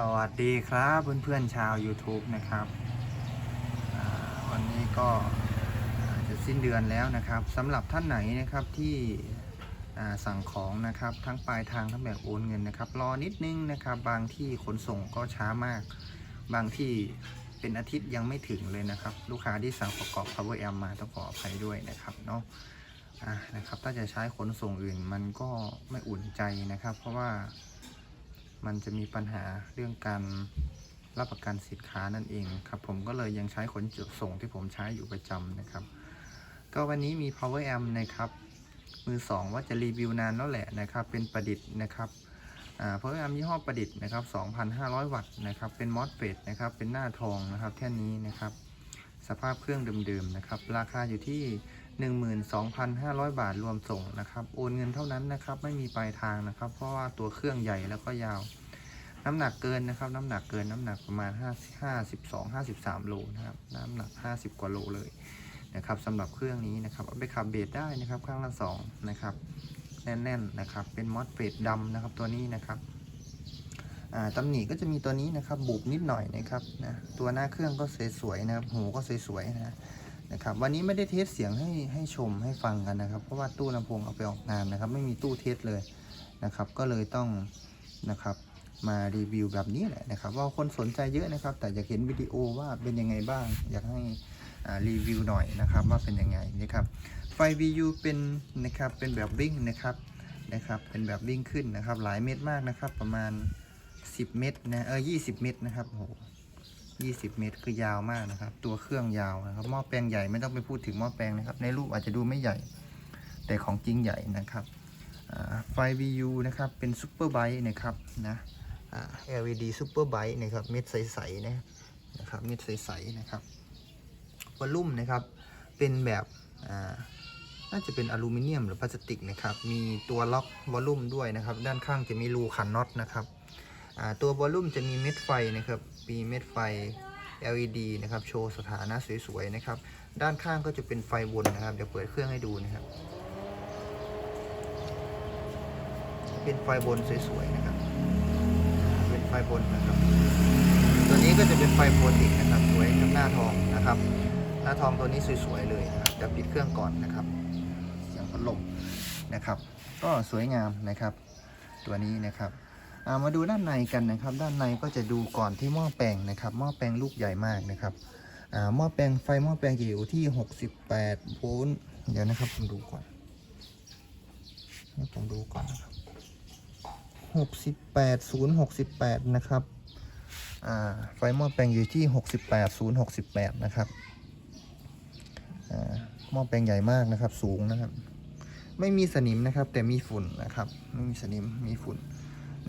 สวัสดีครับเพื่อนๆชาว YouTube นะครับวันนี้ก็จะสิ้นเดือนแล้วนะครับสำหรับท่านไหนนะครับที่สั่งของนะครับทั้งปลายทางทั้งแบบโอนเงินนะครับ รอนิดนึงนะครับ บางที่ขนส่งก็ช้ามาก บางที่เป็นอาทิตย์ยังไม่ถึงเลยนะครับ ลูกค้าที่สั่งประกอบ Power Amp มาต้องขออภัยด้วยนะครับเนาะะนะครับถ้าจะใช้ขนส่งอื่นมันก็ไม่อุ่นใจนะครับ เพราะว่า มันจะมีปัญหาเรื่องการรับประกันสินค้านั่นเองครับผมก็เลยยังใช้ขนส่งที่ผมใช้อยู่ประจำนะครับ ก็วันนี้มี power amp นะครับ มือ 2 ว่าจะรีวิวนานแล้วแหละนะครับ เป็นประดิษฐ์นะครับอ่า power amp ยี่ห้อประดิษฐ์นะครับ 2,500 วัตต์นะครับ เป็น MOSFET นะครับ เป็นหน้าทองนะครับแท่นี้นะครับ สภาพเครื่องเดิมๆนะครับ ราคาอยู่ที่ 12,500 บาทรวมส่งนะครับ โอนเงินเท่านั้นนะครับ ไม่มีปลายทางนะครับ เพราะว่าตัวเครื่องใหญ่แล้วก็ยาว น้ำหนักเกินนะครับ น้ำหนักเกินน้ำหนักประมาณ 5 52 53โลนะครับ น้ำหนัก 50 กว่าโลเลยนะครับสำหรับเครื่องนี้นะครับเอาไปขับเบสได้นะครับข้างละ2นะครับแน่นๆนะครับ เป็นมอสเฟดดำนะครับตัวนี้นะครับอ่าตำหนิก็จะมีตัวนี้นะครับบุบนิดหน่อยนะครับนะตัวหน้าเครื่องก็สวยๆนะครับหูก็สวยๆนะ นะครับวันนี้ไม่ได้เทสเสียงให้ให้ชมให้ฟังกันนะครับ เพราะว่าตู้ลำโพงเอาไปออกงานนะครับ ไม่มีตู้เทสเลยนะครับ ก็เลยต้องนะครับมารีวิวแบบนี้แหละนะครับ ว่าคนสนใจเยอะนะครับ แต่อยากเห็นวิดีโอว่าเป็นยังไงบ้าง อยากให้รีวิวหน่อยนะครับว่าเป็นยังไงนะครับไฟ VU เป็นนะครับเป็นแบบวิ่งนะครับนะครับ เป็นแบบวิ่งขึ้นนะครับ หลายเม็ดมากนะครับ ประมาณ 10 เมตรนะเออ20 เมตรนะครับโอ้โห 20 เมตรคือยาวมากนะครับ ตัวเครื่องยาวนะครับหม้อแปลงใหญ่ไม่ต้องไปพูดถึงหม้อแปลงนะครับ ในรูปอาจจะดูไม่ใหญ่ แต่ของจริงใหญ่นะครับไฟ VU นะครับ เป็นซูเปอร์ไบต์นะครับนะ LED ซูเปอร์ไบต์นะครับ เม็ดใสๆนะนะครับ เม็ดใสๆนะครับวอลลุ่มนะครับ เป็นแบบน่าจะเป็นอลูมิเนียมหรือพลาสติกนะครับ มีตัวล็อกวอลลุ่มด้วยนะครับ ด้านข้างจะมีรูขันน็อตนะครับ ตัววอลลุ่มจะมีเม็ดไฟนะครับมีเม็ดไฟ LED นะครับ โชว์สถานะสวยๆนะครับ ด้านข้างก็จะเป็นไฟวนนะครับ เดี๋ยวเปิดเครื่องให้ดูนะครับ เป็นไฟบนสวยๆนะครับ เป็นไฟบนนะครับ ตัวนี้ก็จะเป็นไฟโพลติกนะครับ สวยกับหน้าทองนะครับ หน้าทองตัวนี้สวยๆเลยนะครับจะปิดเครื่องก่อนนะครับเสียงพัดลมนะครับ ก็สวยงามนะครับ ตัวนี้นะครับ มาดูด้านในกันนะครับ ด้านในก็จะดูก่อนที่หม้อแปลงนะครับ หม้อแปลงลูกใหญ่มากนะครับหม้อแปลงไฟหม้อแปลงจะอยู่ที่ 68โวลต์เดี๋ยวนะครับผมดูก่อนให้ผมดูก่อนนะครับ68 0 68 นะครับไฟหม้อแปลงอยู่ที่ 68 0 68 นะครับหม้อแปลงใหญ่มากนะครับ สูงนะครับ ไม่มีสนิมนะครับ แต่มีฝุ่นนะครับ ไม่มีสนิม มีฝุ่น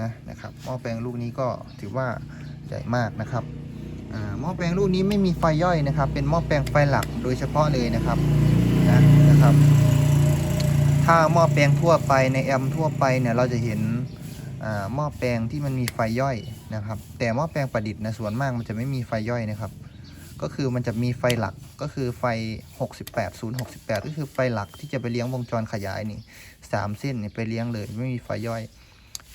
นะนะครับหม้อแปลงลูกนี้ก็ถือว่าใหญ่มากนะครับอ่าหม้อแปลงลูกนี้ไม่มีไฟย่อยนะครับ เป็นหม้อแปลงไฟหลักโดยเฉพาะเลยนะครับนะนะครับ ถ้าหม้อแปลงทั่วไปในแอมทั่วไปเนี่ยเราจะเห็นอ่าหม้อแปลงที่มันมีไฟย่อยนะครับ แต่หม้อแปลงประดิษฐ์นะส่วนมากมันจะไม่มีไฟย่อยนะครับ ก็คือมันจะมีไฟหลักก็คือไฟ 68 0 68 ก็คือไฟหลักที่จะไปเลี้ยงวงจรขยายนี่สามเส้นนี่ไปเลี้ยงเลย ไม่มีไฟย่อย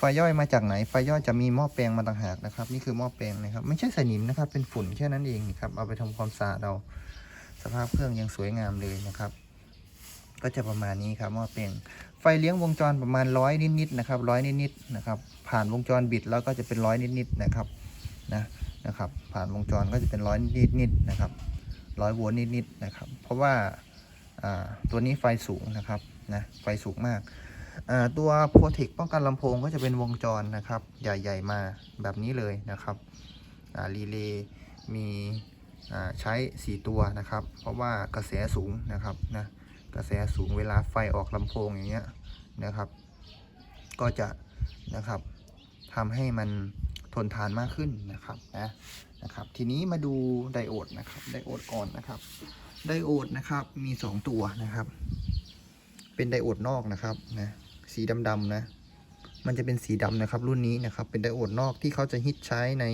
ไฟย่อยมาจากไหน ไฟย่อยจะมีหม้อแปลงมาต่างหากนะครับ นี่คือหม้อแปลงนะครับ ไม่ใช่สนิมนะครับ เป็นฝุ่นแค่นั้นเองครับ เอาไปทำความสะอาดเราสภาพเครื่องยังสวยงามเลยนะครับ ก็จะประมาณนี้ครับหม้อแปลง ไฟเลี้ยงวงจรประมาณร้อยนิดๆนะครับร้อยนิดๆนะครับ ผ่านวงจรบิดแล้วก็จะเป็นร้อยนิดๆนะครับ นะนะครับ ผ่านวงจรก็จะเป็นร้อยนิดๆนะครับร้อยโวลต์นิดๆนะครับ เพราะว่าอ่าตัวนี้ไฟสูงนะครับ นะ ไฟสูงมาก ตัวโปรเทคป้องกันลำโพงก็จะเป็นวงจรนะครับ ใหญ่ ๆ มาแบบนี้เลยนะครับรีเลย์มีใช้ 4 ตัวนะครับ เพราะว่ากระแสสูงนะครับนะกระแสสูงเวลาไฟออกลำโพงอย่างเงี้ยนะครับ ก็จะนะครับทำให้มันทนทานมากขึ้นนะครับนะนะครับ ทีนี้มาดูไดโอดนะครับไดโอดก่อนนะครับ ไดโอดนะครับมี 2 ตัวนะครับ เป็นไดโอดนอกนะครับนะ สีดำๆนะ มันจะเป็นสีดำนะครับรุ่นนี้นะครับ เป็นไดโอดนอกที่เขาจะฮิตใช้ใน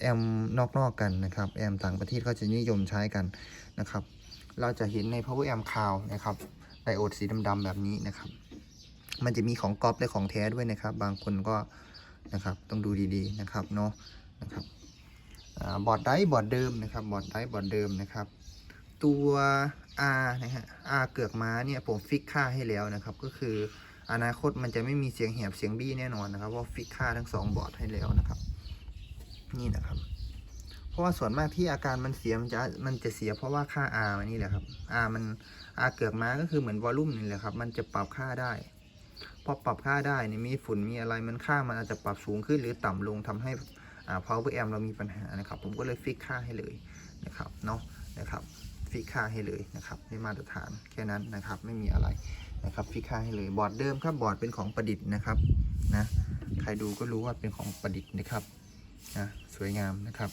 แอมนอกๆกันนะครับ แอมต่างประเทศเขาจะนิยมใช้กันนะครับ เราจะเห็นใน power amp cloud นะครับไดโอดสีดำๆแบบนี้นะครับ มันจะมีของก๊อปและของแท้ด้วยนะครับ บางคนก็นะครับต้องดูดีๆนะครับเนาะนะครับอบอร์ดไดร์บอร์ดเดิมนะครับบอร์ดไดร์บอร์ดเดิมนะครับ ตัว R นะฮะ R เกือกม้าเนี่ยผมฟิกค่าให้แล้วนะครับ ก็คืออนาคตมันจะไม่มีเสียงแหบเสียงบี้แน่นอนนะครับเพราฟิกค่าทั้งสองบอร์ดให้แล้วนะครับ นี่นะครับ เพราะว่าส่วนมากที่อาการมันเสียมันจะมันจะเสียเพราะว่าค่า R มันนี่แหละครับ R มัน R เกือกม้าก็คือเหมือนวอลลุ่มนี่แหละครับมันจะปรับค่าได้พอปรับค่าได้เนี่ยมีฝุ่นมีอะไรมันค่ามันอาจจะปรับสูงขึ้นหรือต่ำลงทำให้อ่า power amp เรามีปัญหานะครับ ผมก็เลยฟิกค่าให้เลยนะครับเนาะนะครับ ฟิกค่าให้เลยนะครับในมาตรฐานแค่นั้นนะครับไม่มีอะไรนะครับฟิกค่าให้เลยบอร์ดเดิมครับบอร์ดเป็นของประดิษฐ์นะครับนะใครดูก็รู้ว่าเป็นของประดิษฐ์นะครับนะสวยงามนะครับ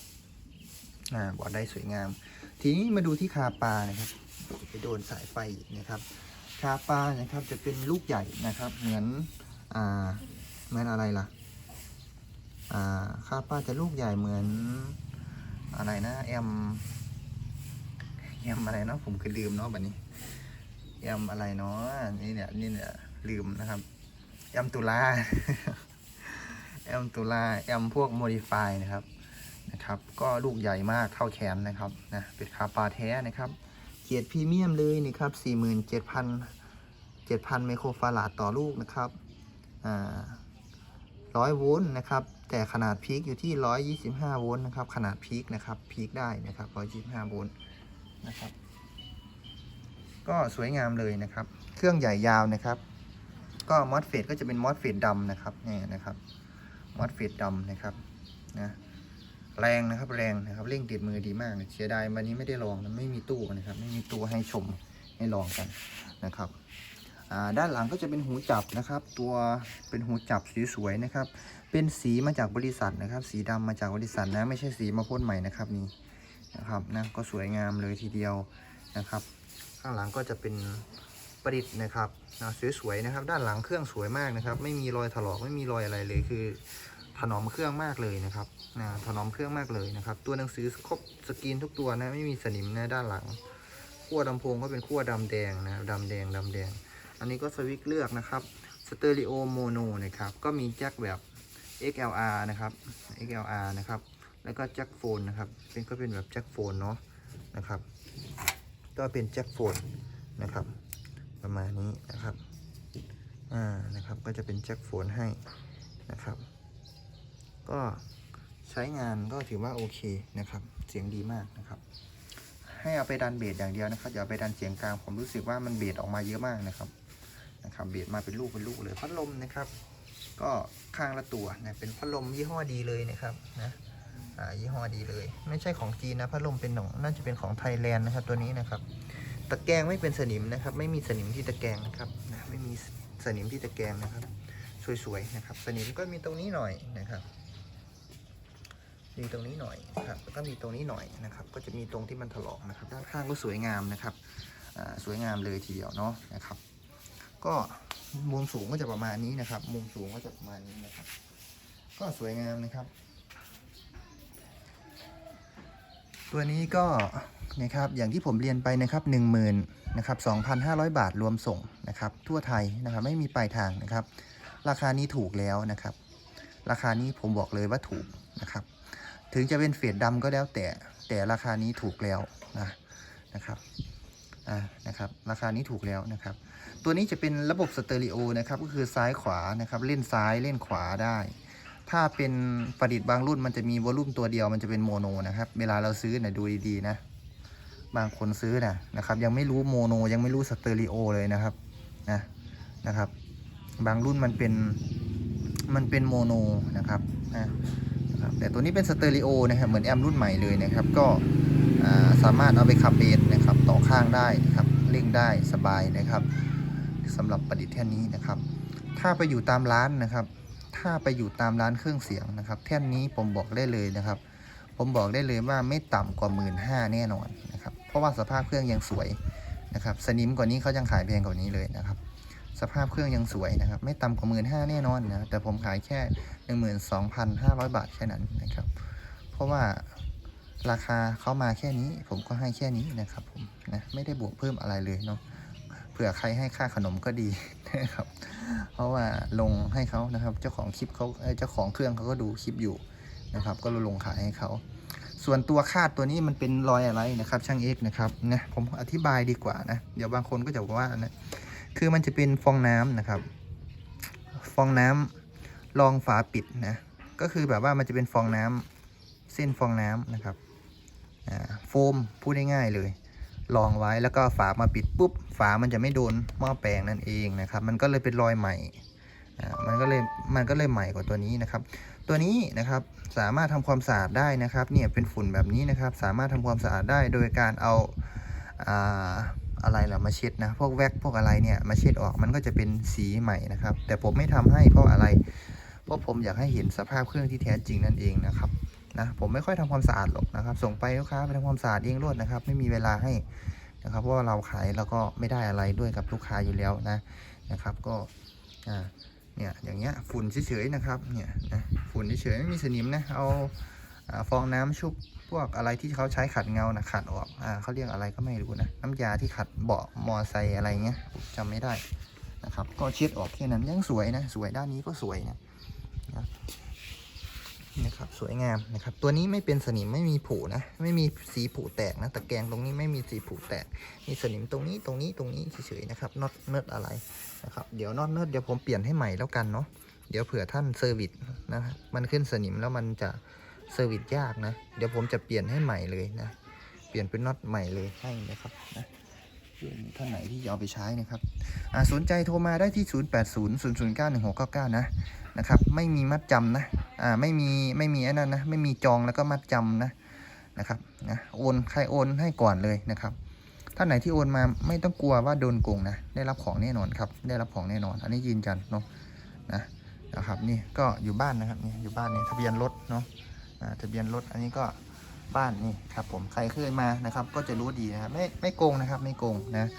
อ่าบอร์ดได้สวยงาม ทีนี้มาดูที่คาปานะครับไปโดนสายไฟนะครับคาปานะครับจะเป็นลูกใหญ่นะครับเหมือนอ่าเหมือนอะไรล่ะอ่าคาปาจะลูกใหญ่เหมือนอะไรนะแอม แอมอะไรเนาะผมคือลืมเนาะแบัดนี้แอมอะไรเนาะนี่เนี่ยนี่เนี่ยลืมนะครับแอมตุลาแอมตุลาแอมพวกโมดิฟายนะครับนะครับ ก็ลูกใหญ่มากเท่าแขนนะครับนะเป็นคาปลาแท้นะครับ เกียรติพรีเมียมเลยนะครับสี่หมื่นเจ็ดพันเจ็ดพันไมโครฟาราดต่อลูกนะครับอ่าร้อยโวลต์นะครับ แต่ขนาดพีคอยู่ที่ร้อยยี่สิบห้าโวลต์นะครับ ขนาดพีคนะครับ พีคได้นะครับร้อยยี่สิบห้าโวลต์ นะครับ ก็สวยงามเลยนะครับ เครื่องใหญ่ยาวนะครับ ก็มอสเฟตก็จะเป็นมอสเฟตดำนะครับนี่นะครับมอสเฟตดำนะครับนะแรงนะครับแรงนะครับเร่งติดมือดีมากเสียดายวันนี้ไม่ได้ลองนไม่มีตู้นะครับ ไม่มีตู้ให้ชมให้ลองกันนะครับด้านหลังก็จะเป็นหูจับนะครับ ตัวเป็นหูจับสวยๆนะครับ เป็นสีมาจากบริษัทนะครับ สีดำมาจากบริษัทนะ ไม่ใช่สีมาพ่นใหม่นะครับนี่ นะครับนะก็สวยงามเลยทีเดียวนะครับ ข้างหลังก็จะเป็นประดิษฐ์นะครับนะสวยๆนะครับ ด้านหลังเครื่องสวยมากนะครับ ไม่มีรอยถลอกไม่มีรอยอะไรเลยคือถนอมเครื่องมากเลยนะครับนะถนอมเครื่องมากเลยนะครับ ตัวหนังสือครบสกรีนทุกตัวนะไม่มีสนิมนะด้านหลังขั้วลำโพงก็เป็นขั้วดำแดงนะดำแดงดำแดง อันนี้ก็สวิตช์เลือกนะครับสเตอริโอโมโนนะครับก็มีแจ็คแบบ XLR นะครับ XLR นะครับ แล้วก็แจ็คโฟนนะครับ เป็นก็เป็นแบบแจ็คโฟนเนาะนะครับ ก็เป็นแจ็คโฟนนะครับ ประมาณนี้นะครับ อ่า นะครับ ก็จะเป็นแจ็คโฟนให้นะครับ ก็ใช้งานก็ถือว่าโอเคนะครับ เสียงดีมากนะครับ ให้เอาไปดันเบสอย่างเดียวนะครับ อย่าไปดันเสียงกลาง ผมรู้สึกว่ามันเบสออกมาเยอะมากนะครับ นะครับ เบสมาเป็นลูกเป็นลูกเลย พัดลมนะครับ ก็ข้างละตัวนะ เป็นพัดลมยี่ห้อดีเลยนะครับนะายี่ห้อดีเลย ไม่ใช่ของจีนนะพัดลมเป็นของน่าจะเป็นของไทยแลนด์นะครับตัวนี้นะครับ ตะแกรงไม่เป็นสนิมนะครับ ไม่มีสนิมที่ตะแกรงนะครับนะไม่มีสนิมที่ตะแกรงนะครับ สวยๆนะครับ สนิมก็มีตรงนี้หน่อยนะครับมีตรงนี้หน่อยนะครับแล้วก็มีตรงนี้หน่อยนะครับ ก็จะมีตรงที่มันถลอกนะครับ ด้านข้างก็สวยงามนะครับสวยงามเลยทีเดียวเนาะนะครับ ก็มุมสูงก็จะประมาณนี้นะครับ มุมสูงก็จะประมาณนี้นะครับ ก็สวยงามนะครับ ตัวนี้ก็นะครับอย่างที่ผมเรียนไปนะครับ1 0,000นะครับ2,500 บาทรวมส่งนะครับทั่วไทยนะครับไม่มีปลายทางนะครับ ราคานี้ถูกแล้วนะครับ ราคานี้ผมบอกเลยว่าถูกนะครับ ถึงจะเป็นเฟดดำก็แล้วแต่แต่ราคานี้ถูกแล้วนะนะครับอ่านะครับ ราคานี้ถูกแล้วนะครับ ตัวนี้จะเป็นระบบสเตอริโอนะครับก็คือซ้ายขวานะครับเล่นซ้ายเล่นขวาได้ ถ้าเป็นประดิษฐ์บางรุ่นมันจะมีวอลลุ่มตัวเดียวมันจะเป็นโมโนนะครับ เวลาเราซื้อนะดูดีๆนะ บางคนซื้อนะนะครับ ยังไม่รู้โมโนยังไม่รู้สเตอริโอเลยนะครับนะนะครับ บางรุ่นมันเป็นมันเป็นโมโนนะครับนะครับแต่ตัวนี้เป็นสเตอริโอนะครับเหมือนแอมรุ่นใหม่เลยนะครับ ก็สามารถเอาไปขับเบสนะครับ ต่อข้างได้นะครับเร่งได้สบายนะครับสำหรับประดิษฐ์แท่นนี้นะครับ ถ้าไปอยู่ตามร้านนะครับ ถ้าไปอยู่ตามร้านเครื่องเสียงนะครับ แท่นนี้ผมบอกได้เลยนะครับ ผมบอกได้เลยว่าไม่ต่ำกว่าหมื่นห้าแน่นอนนะครับ เพราะว่าสภาพเครื่องยังสวยนะครับ สนิมกว่านี้เขายังขายแพงกว่านี้เลยนะครับ สภาพเครื่องยังสวยนะครับ ไม่ต่ำกว่าหมื่นห้าแน่นอนนะ แต่ผมขายแค่หนึ่งหมื่นสองพันห้าร้อยบาทแค่นั้นนะครับ เพราะว่าราคาเขามาแค่นี้ ผมก็ให้แค่นี้นะครับผมนะ ไม่ได้บวกเพิ่มอะไรเลยเนาะ เผื่อใครให้ค่าขนมก็ดีนะครับ เพราะว่าลงให้เขานะครับ เจ้าของคลิปเขาเจ้าของเครื่องเขาก็ดูคลิปอยู่นะครับ ก็ลงขายให้เขา ส่วนตัวคาดตัวนี้มันเป็นรอยอะไรนะครับ ช่างเอกนะครับนะผมอธิบายดีกว่านะ เดี๋ยวบางคนก็จะว่านะคือมันจะเป็นฟองน้ำนะครับ ฟองน้ำรองฝาปิดนะก็คือแบบว่ามันจะเป็นฟองน้ำเส้นฟองน้ำนะครับโฟมพูดง่ายๆเลยรองไว้แล้วก็ฝามาปิดปุ๊บ ฝามันจะไม่โดนหม้อแปลงนั่นเองนะครับ มันก็เลยเป็นรอยใหม่มันก็เลยมันก็เลยใหม่กว่าตัวนี้นะครับ ตัวนี้นะครับสามารถทำความสะอาดได้นะครับ เนี่ยเป็นฝุ่นแบบนี้นะครับ สามารถทำความสะอาดได้โดยการเอาอ่าอะไรล่ะมาเช็ดนะพวกแว็กพวกอะไรเนี่ยมาเช็ดออกมันก็จะเป็นสีใหม่นะครับ แต่ผมไม่ทำให้เพราะอะไร เพราะผมอยากให้เห็นสภาพเครื่องที่แท้จริงนั่นเองนะครับนะผมไม่ค่อยทำความสะอาดหรอกนะครับ ส่งไปลูกค้าไปทำความสะอาดเองรวดนะครับ ไม่มีเวลาให้ นะครับเพราะว่าเราขายแล้วก็ไม่ได้อะไรด้วยกับลูกค้าอยู่แล้วนะนะครับ ก็อ่าเนี่ยอย่างเงี้ยฝุ่นเฉยๆนะครับเนี่ยนะฝุ่นเฉยๆไม่มีสนิมนะเอาฟองน้ำชุบพวกอะไรที่เขาใช้ขัดเงานะขัดออกอ่าเขาเรียกอะไรก็ไม่รู้นะน้ำยาที่ขัดเบาะมอไซค์อะไรเงี้ยจำไม่ได้นะครับ ก็เช็ดออกแค่นั้นยังสวยนะสวยด้านนี้ก็สวยนะนะ นะครับสวยงามนะครับ ตัวนี้ไม่เป็นสนิมไม่มีผุนะ ไม่มีสีผุแตกนะตะแกรงตรงนี้ไม่มีสีผุแตก มีสนิมตรงนี้ตรงนี้ตรงนี้เฉยๆนะครับน็อตเนิร์ดอะไรนะครับเดี๋ยวน็อตเนิร์ดเดี๋ยวผมเปลี่ยนให้ใหม่แล้วกันเนาะเดี๋ยวเผื่อท่านเซอร์วิสนะมันขึ้นสนิมแล้วมันจะเซอร์วิสยากนะ เดี๋ยวผมจะเปลี่ยนให้ใหม่เลยนะ เปลี่ยนเป็นน็อตใหม่เลยให้นะครับนะท่านไหนที่จะเอาไปใช้นะครับสนใจโทรมาได้ที่ 0 8 0 0 0 9 1 6 9 9 นะ นะครับ ไม่มีมัดจำนะอ่าไม่มีไม่มีไอ้นั่นนะไม่มีจองแล้วก็มัดจำนะนะครับนะโอนใครโอนให้ก่อนเลยนะครับท่านไหนที่โอนมาไม่ต้องกลัวว่าโดนโกงนะได้รับของแน่นอนครับ ได้รับของแน่นอน อันนี้ยืนยันเนาะนะนะครับนี่ก็อยู่บ้านนะครับนี่อยู่บ้านนี่ทะเบียนรถเนาะอ่าทะเบียนรถอันนี้ก็บ้านนี่ครับผมใครเคยมานะครับ ก็จะรู้ดีนะครับไม่ไม่โกงนะครับ ไม่โกงนะ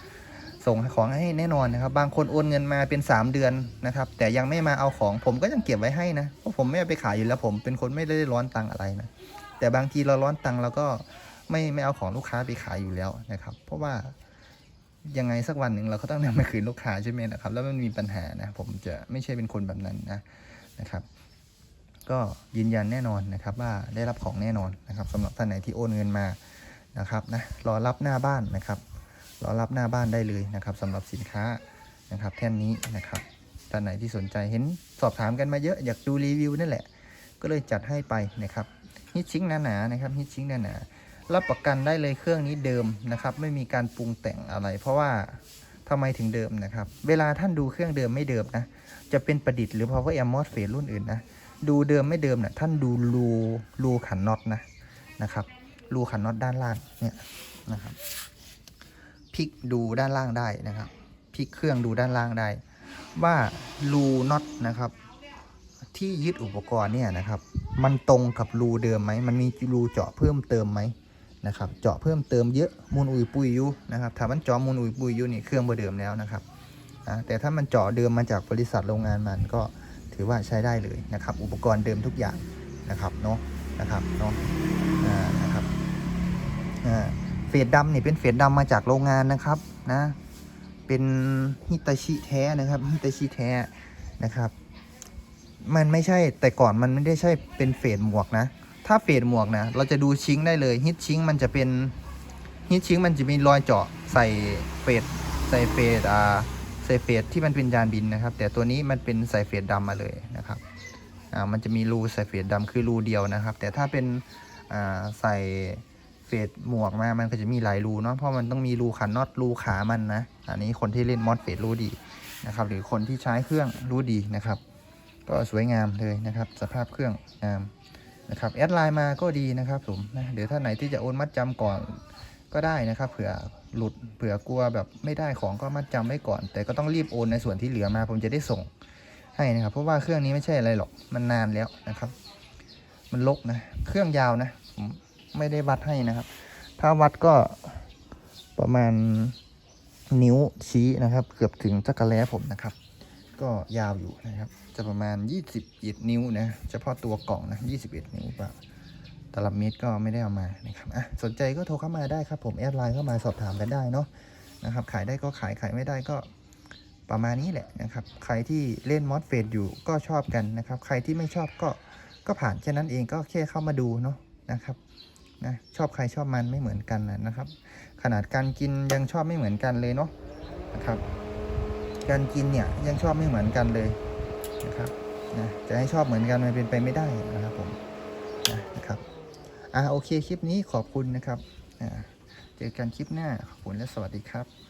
ส่งของให้แน่นอนนะครับ บางคนโอนเงินมาเป็น 3 เดือนนะครับ แต่ยังไม่มาเอาของผมก็ยังเก็บไว้ให้นะเพราะผมไม่เอาไปขายอยู่แล้วผมเป็นคนไม่ได้ร้อนตังอะไรนะ แต่บางทีเราร้อนตังเราก็ไม่ไม่เอาของลูกค้าไปขายอยู่แล้วนะครับ เพราะว่ายังไงสักวันหนึ่งเราก็ต้องนำมาคืนลูกค้าใช่ไหมนะครับ แล้วมันมีปัญหานะ ผมจะไม่ใช่เป็นคนแบบนั้นนะนะครับ ก็ยืนยันแน่นอนนะครับว่าได้รับของแน่นอนนะครับสำหรับท่านไหนที่โอนเงินมานะครับนะรอรับหน้าบ้านนะครับ รอรับหน้าบ้านได้เลยนะครับสำหรับสินค้านะครับแท่นนี้นะครับท่านไหนที่สนใจเห็นสอบถามกันมาเยอะอยากดูรีวิวนั่นแหละ ก็เลยจัดให้ไปนะครับฮิตชิงหนาๆนะครับฮิตชิงหนาๆรับประกันได้เลยเครื่องนี้เดิมนะครับไม่มีการปรุงแต่งอะไร เพราะว่าทำไมถึงเดิมนะครับ เวลาท่านดูเครื่องเดิมไม่เดิมนะ จะเป็นประดิษฐ์หรือ power amp MOSFET รุ่นอื่นนะ ดูเดิมไม่เดิมนะ่ะท่านดูรูรูขันน็อตนะนะครับ รูขันน็อตด้านล่างเนี่ยนะครับ พลิกดูด้านล่างได้นะครับพลิกเครื่องดูด้านล่างได้ ว่ารูน็อตนะครับ ที่ยึดอุปกรณ์เนี่ยนะครับ มันตรงกับรูเดิมไหมมันมีรูเจาะเพิ่มเติมไหมนะครับ เจาะเพิ่มเติมเยอะมูลอุยปุยอยุนะครับถ้ามันเจาะมูลอุยปุยอยุนี่เครื่องเบอร์เดิมแล้วนะครับอ่าแต่ถ้ามันเจาะเดิมมาจากบริษัทโรงงานมันก็ถือว่าใช้ได้เลยนะครับ อุปกรณ์เดิมทุกอย่างนะครับเนาะนะครับเนาะนะครับอ่า เฟดดำนี่เป็นเฟดดำมาจากโรงงานนะครับนะ เป็นฮิตาชิแท้นะครับฮิตาชิแท้นะครับ มันไม่ใช่แต่ก่อนมันไม่ได้ใช่เป็นเฟดหมวกนะ ถ้าเฟดหมวกนะเราจะดูชิ้งได้เลยฮิตชิ้งมันจะเป็นฮิตชิ้งมันจะมีรอยเจาะใส่เฟดใส่เฟดอ่าใส่เฟดที่มันเป็นยานบินนะครับ แต่ตัวนี้มันเป็นใส่เฟดดำมาเลยนะครับอ่ามันจะมีรูใส่เฟดดำคือรูเดียวนะครับ แต่ถ้าเป็นอ่าใส่ เฟดหมวกมา มันก็จะมีหลายรูเนาะ เพราะมันต้องมีรูขันน็อตรูขามันนะ อันนี้คนที่เล่นมอสเฟดรู้ดีนะครับ หรือคนที่ใช้เครื่องรู้ดีนะครับ ก็สวยงามเลยนะครับ สภาพเครื่องงามนะครับ แอดไลน์มาก็ดีนะครับผมนะเดี๋ยวถ้าไหนที่จะโอนมัดจำก่อนก็ได้นะครับ เผื่อหลุด เผื่อกลัวแบบไม่ได้ของก็มัดจำไว้ก่อน แต่ก็ต้องรีบโอนในส่วนที่เหลือมา ผมจะได้ส่งให้นะครับ เพราะว่าเครื่องนี้ไม่ใช่อะไรหรอก มันนานแล้วนะครับ มันลกนะ เครื่องยาวนะผม ไม่ได้วัดให้นะครับ ถ้าวัดก็ประมาณนิ้วชี้นะครับ เกือบถึงจักรแล้ผมนะครับ ก็ยาวอยู่นะครับ จะประมาณ 21 นิ้วนะเฉพาะตัวกล่องนะ 21 นิ้วป่ะตลับเมตรก็ไม่ได้เอามานะครับอะสนใจก็โทรเข้ามาได้ครับ ผมแอดไลน์เข้ามาสอบถามกันได้เนาะนะครับ ขายได้ก็ขายขายไม่ได้ก็ประมาณนี้แหละนะครับ ใครที่เล่นมอสเฟดอยู่ก็ชอบกันนะครับ ใครที่ไม่ชอบก็ก็ผ่านแค่นั้นเองก็แค่เข้ามาดูเนาะนะครับ นะชอบใครชอบมันไม่เหมือนกันนะครับ ขนาดการกินยังชอบไม่เหมือนกันเลยเนาะนะครับ การกินเนี่ยยังชอบไม่เหมือนกันเลยนะครับนะจะให้ชอบเหมือนกันมันเป็นไปไม่ได้นะครับผมนะนะครับอ่าโอเคคลิปนี้ขอบคุณนะครับอ่าเจอกันคลิปหน้าขอบคุณและสวัสดีครับ